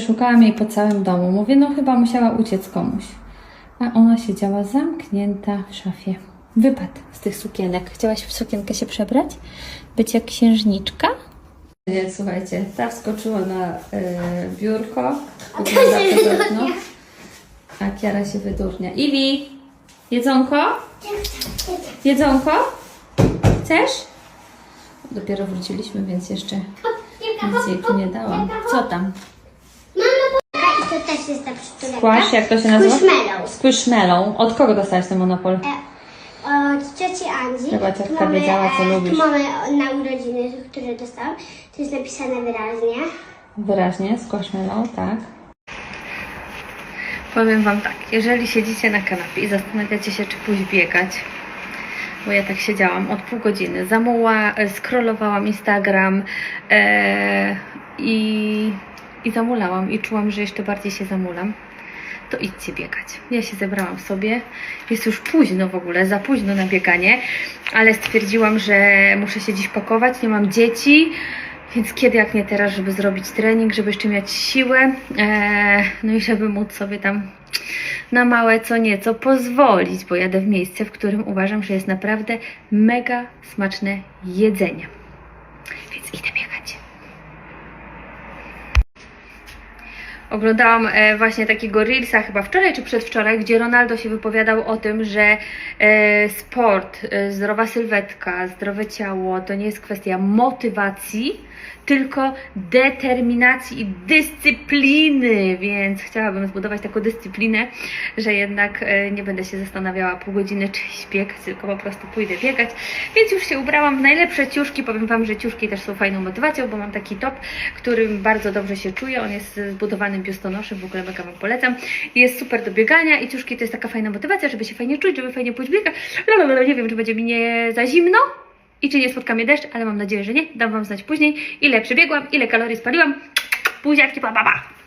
Szukałam jej po całym domu. Mówię, no chyba musiała uciec komuś. A ona siedziała zamknięta w szafie. Wypadł z tych sukienek. Chciałaś w sukienkę się przebrać? Być jak księżniczka? Nie, słuchajcie, ta wskoczyła na y, biurko. Wygląda podobno. A Kiara się wydurnia. Iwi, jedzonko? Jedzonko? Chcesz? Dopiero wróciliśmy, więc jeszcze nic jej tu nie dałam. Co tam? Też jest ta przytuleka. Squash, jak to się nazywa? Squishmallow. Squishmallow. Od kogo dostałaś ten monopol? Od cioci Andzi. Chyba ciotka mamy, wiedziała, co e, lubisz. Mamy na urodziny, które dostałam. To jest napisane wyraźnie. Wyraźnie, squishmallow, tak. Powiem Wam tak, jeżeli siedzicie na kanapie i zastanawiacie się, czy pójść biegać, bo ja tak siedziałam od pół godziny, zamuła, e, scrollowałam Instagram e, i, i zamulałam i czułam, że jeszcze bardziej się zamulam, to idźcie biegać. Ja się zebrałam sobie, jest już późno w ogóle, za późno na bieganie, ale stwierdziłam, że muszę się dziś pakować, nie mam dzieci, więc kiedy jak nie teraz, żeby zrobić trening, żeby jeszcze mieć siłę, e, no i żeby móc sobie tam na małe co nieco pozwolić, bo jadę w miejsce, w którym uważam, że jest naprawdę mega smaczne jedzenie. Więc idę biegać. Oglądałam e, właśnie takiego Reelsa chyba wczoraj czy przedwczoraj, gdzie Ronaldo się wypowiadał o tym, że e, sport, e, zdrowa sylwetka, zdrowe ciało to nie jest kwestia motywacji, tylko determinacji i dyscypliny, więc chciałabym zbudować taką dyscyplinę, że jednak nie będę się zastanawiała pół godziny czy iść biegać, tylko po prostu pójdę biegać, więc już się ubrałam w najlepsze ciuszki, powiem Wam, że ciuszki też są fajną motywacją, bo mam taki top, którym bardzo dobrze się czuję, on jest zbudowanym biustonoszem, w ogóle mega Wam polecam, jest super do biegania i ciuszki to jest taka fajna motywacja, żeby się fajnie czuć, żeby fajnie pójść biegać, Lalalala, nie wiem, czy będzie mi nie za zimno, i czy nie spotka mnie deszcz, ale mam nadzieję, że nie. Dam Wam znać później, ile przebiegłam, ile kalorii spaliłam. Buziaczki, pa, pa, pa.